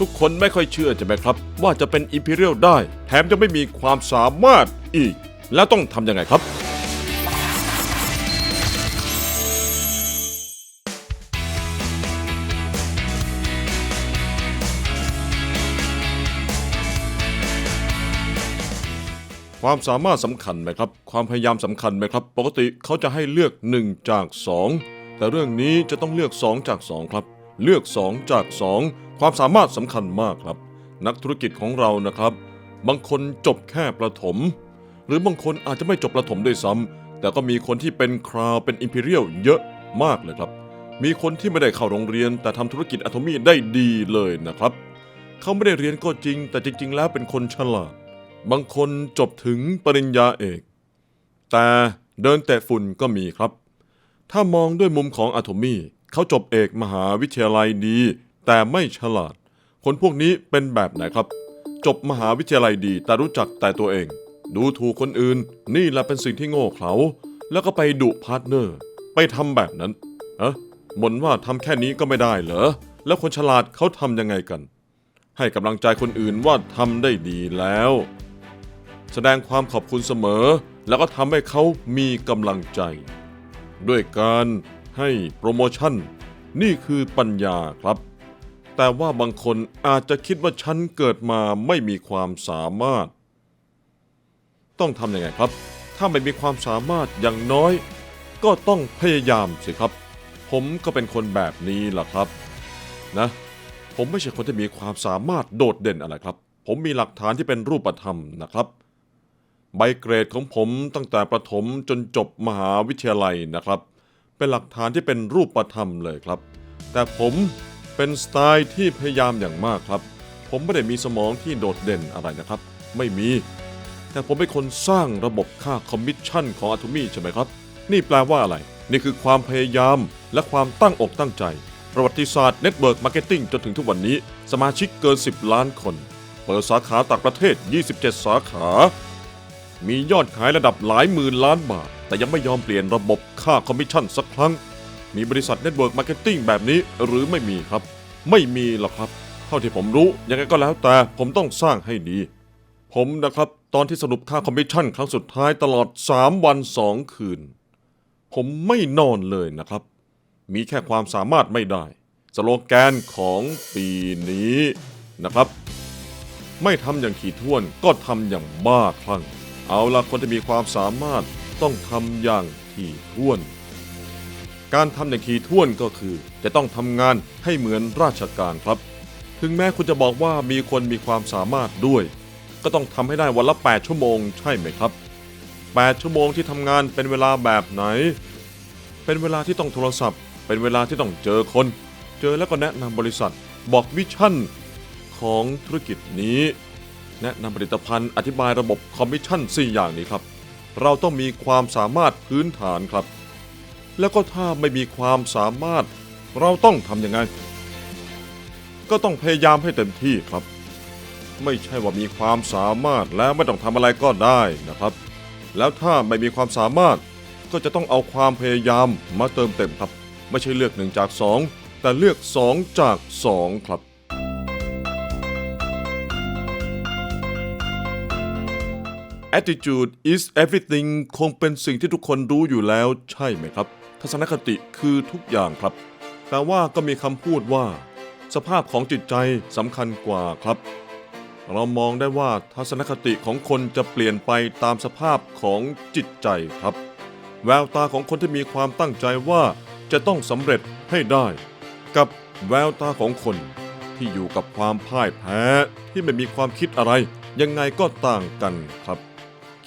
ทุกคนไม่ค่อยเชื่อใช่ไหมครับ ว่าจะเป็นอิมพีเรียลได้ แถมจะไม่มีความสามารถอีก แล้วต้องทำยังไงครับ ความสามารถสำคัญไหมครับ ความพยายามสำคัญไหมครับ ปกติเขาจะให้เลือก 1 จาก 2 แต่เรื่องนี้จะต้องเลือก 2 จาก 2 ครับ เลือก 2 จาก 2 ความสามารถสำคัญมากครับ นักธุรกิจของเรานะครับ บางคนจบแค่ประถม หรือบางคนอาจจะไม่จบประถมด้วยซ้ำแต่ก็มีคนที่เป็นคราวเป็นอิมพีเรียลเยอะมากเลยครับ มีคนที่ไม่ได้เข้าโรงเรียน แต่ทำธุรกิจอะโทมี่ได้ดีเลยนะครับ เขาไม่ได้เรียนก็จริง แต่จริง ๆ แล้วเป็นคนฉลาด บางคนจบถึงปริญญาเอก แต่เดินแตะฝุ่นก็มีครับ ถ้ามองด้วยมุมของอะโทมี่ เขาจบเอกมหาวิทยาลัยดี แต่ไม่ฉลาด คนพวกนี้เป็นแบบไหนครับ จบมหาวิทยาลัยดีแต่รู้จักแต่ตัวเอง ดูถูกคนอื่น นี่แหละเป็นสิ่งที่โง่เขลาแล้วก็ไปดุพาร์ทเนอร์ ไปทำแบบนั้นเอะบ่นว่าทำแค่นี้ก็ไม่ได้เหรอ แล้วคนฉลาดเขาทำยังไงกัน ให้กำลังใจคนอื่นว่าทำได้ดีแล้ว แสดงความขอบคุณเสมอ แล้วก็ทำให้เขามีกำลังใจ ด้วยการ ให้โปรโมชั่น นี่คือปัญญาครับ แต่ว่าบางคนอาจจะคิดว่าฉันเกิดมาไม่มีความสามารถ ต้องทำยังไงครับ ถ้าไม่มีความสามารถอย่างน้อย ก็ต้องพยายามสิครับ ผมก็เป็นคนแบบนี้แหละครับ นะ ผมไม่ใช่คนที่มีความสามารถโดดเด่นอะไรครับ ผมมีหลักฐานที่เป็นรูปธรรมนะครับใบเกรดของผมตั้งแต่ประถมจนจบมหาวิทยาลัยนะครับ เป็นหลักฐานที่เป็นรูปธรรมเลยครับ แต่ผมเป็นสไตล์ที่พยายามอย่างมากครับ ผมไม่ได้มีสมองที่โดดเด่นอะไรนะครับ ไม่มี แต่ผมเป็นคนสร้างระบบค่าคอมมิชชั่นของอะ o มี่ใช่ไหมครับ นี่แปลว่าอะไร นี่คือความพยายามและความตั้งอกตั้งใจ ประวัติศาสตร์เน็ตเวิร์กมาร์เก็ตติ้งจนถึงทุกวันนี้ สมาชิกเกิน 10 ล้านคน เปิดสาขาต่างประเทศ 27 สาขา มียอดขายระดับหลายหมื่นล้านบาท แต่ยังไม่ยอมเปลี่ยนระบบค่าคอมมิชชั่นสักครั้ง มีบริษัทเน็ตเวิร์กมาร์เก็ตติ้งแบบนี้หรือไม่มีครับ ไม่มีหรอกครับ เท่าที่ผมรู้ยังไงก็แล้วแต่ผมต้องสร้างให้ดี ผมนะครับ ตอนที่สรุปค่าคอมมิชชั่นครั้งสุดท้ายตลอด 3 วัน 2 คืน ผมไม่นอนเลยนะครับ มีแค่ความสามารถไม่ได้ สโลแกนของปีนี้นะครับ ไม่ทำอย่างถี่ถ้วนก็ทำอย่างบ้าคลั่ง เอาละคนที่มีความสามารถต้องทำอย่างถี่ถ้วน การทำอย่างถี่ถ้วนก็คือ จะต้องทำงานให้เหมือนราชการครับ ถึงแม้คุณจะบอกว่ามีคนมีความสามารถด้วย ก็ต้องทำให้ได้วันละ 8 ชั่วโมงใช่ไหมครับ 8 ชั่วโมงที่ทำงานเป็นเวลาแบบไหน เป็นเวลาที่ต้องโทรศัพท์ เป็นเวลาที่ต้องเจอคน เจอแล้วก็แนะนำบริษัท บอกวิชั่นของธุรกิจนี้ แนะนำผลิตภัณฑ์อธิบายระบบคอมมิชชั่น 4 อย่างนี้ครับ เราต้องมีความสามารถพื้นฐานครับ แล้วก็ถ้าไม่มีความสามารถ เราต้องทำยังไง ก็ต้องพยายามให้เต็มที่ครับ ไม่ใช่ว่ามีความสามารถแล้วไม่ต้องทำอะไรก็ได้นะครับ แล้วถ้าไม่มีความสามารถก็จะต้องเอาความพยายามมาเติมเต็มครับ ไม่ใช่เลือกหนึ่งจากสองแต่เลือกสองจากสองครับ Attitude is everything คงเป็นสิ่งที่ทุกคนรู้อยู่แล้วใช่ไหมครับ ทัศนคติคือทุกอย่างครับ แต่ว่าก็มีคำพูดว่า สภาพของจิตใจสำคัญกว่าครับ เรามองได้ว่าทัศนคติของคนจะเปลี่ยนไปตามสภาพของจิตใจครับ แววตาของคนที่มีความตั้งใจว่าจะต้องสำเร็จให้ได้ กับแววตาของคนที่อยู่กับความพ่ายแพ้ที่ไม่มีความคิดอะไร ยังไงก็ต่างกันครับ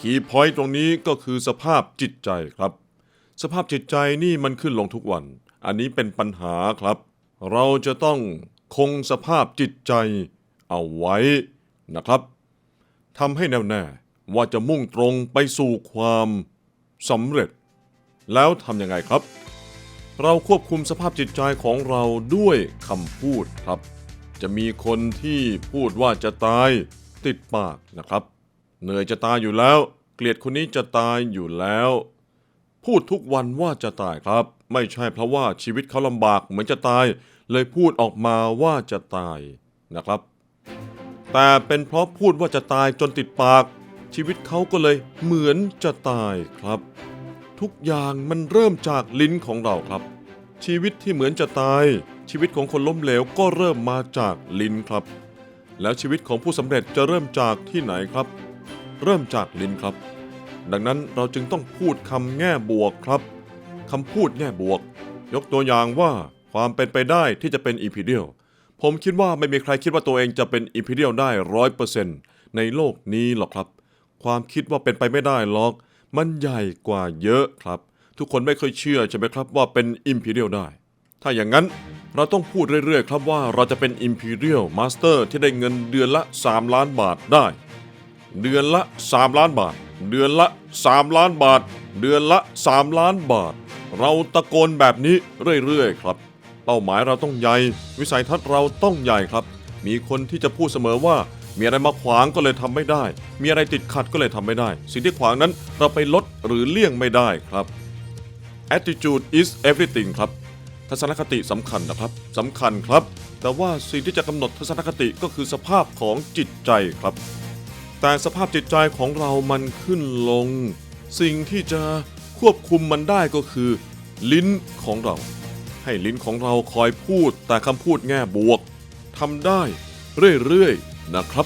คีย์พอยต์ตรงนี้ก็คือสภาพจิตใจครับ สภาพจิตใจนี่มันขึ้นลงทุกวัน อันนี้เป็นปัญหาครับ เราจะต้องคงสภาพจิตใจเอาไว้นะครับทำให้แน่วแน่ว่าจะมุ่งตรงไปสู่ความสำเร็จ แล้วทำยังไงครับ เราควบคุมสภาพจิตใจของเราด้วยคำพูดครับ จะมีคนที่พูดว่าจะตายติดปากนะครับ เหนื่อยจะตายอยู่แล้ว เกลียดคนนี้จะตายอยู่แล้ว พูดทุกวันว่าจะตายครับ ไม่ใช่เพราะว่าชีวิตเขาลำบากเหมือนจะตาย เลยพูดออกมาว่าจะตายนะครับ แต่เป็นเพราะพูดว่าจะตายจนติดปาก ชีวิตเขาก็เลยเหมือนจะตายครับ ทุกอย่างมันเริ่มจากลิ้นของเราครับ ชีวิตที่เหมือนจะตาย ชีวิตของคนล้มเหลวก็เริ่มมาจากลิ้นครับ แล้วชีวิตของผู้สำเร็จจะเริ่มจากที่ไหนครับ เริ่มจากลิ้นครับ ดังนั้นเราจึงต้องพูดคำแง่บวกครับคำพูดแง่บวก ยกตัวอย่างว่าความเป็นไปได้ที่จะเป็นอีพีเดียลผมคิดว่าไม่มีใครคิดว่าตัวเองจะเป็นอีพีเดียลได้ร้อยเปอร์เซ็นต์ในโลกนี้หรอกครับ ความคิดว่าเป็นไปไม่ได้หรอก มันใหญ่กว่าเยอะครับ ทุกคนไม่เคยเชื่อใช่ไหมครับว่าเป็นอิมพีเรียลได้ ถ้าอย่างนั้นเราต้องพูดเรื่อยๆ ครับว่าเราจะเป็น Imperial Master ที่ได้เงินเดือนละ 3 ล้านบาทได้ เดือนละ 3 ล้านบาท เดือนละ 3 ล้านบาท เดือนละ 3 ล้านบาท เราตะโกนแบบนี้เรื่อยๆครับ เป้าหมายเราต้องใหญ่ วิสัยทัศน์เราต้องใหญ่ครับ มีคนที่จะพูดเสมอว่า มีอะไรมาขวางก็เลยทำไม่ได้ มีอะไรติดขัดก็เลยทำไม่ได้ สิ่งที่ขวางนั้นเราไปลดหรือเลี่ยงไม่ได้ครับ attitude is everything ครับ ทัศนคติสำคัญนะครับสำคัญครับ แต่ว่าสิ่งที่จะกำหนดทัศนคติก็คือสภาพของจิตใจครับ แต่สภาพจิตใจของเรามันขึ้นลง สิ่งที่จะควบคุมมันได้ก็คือ ลิ้นของเรา ให้ลิ้นของเราคอยพูดแต่คำพูดแง่บวกทำได้เรื่อยๆนะครับ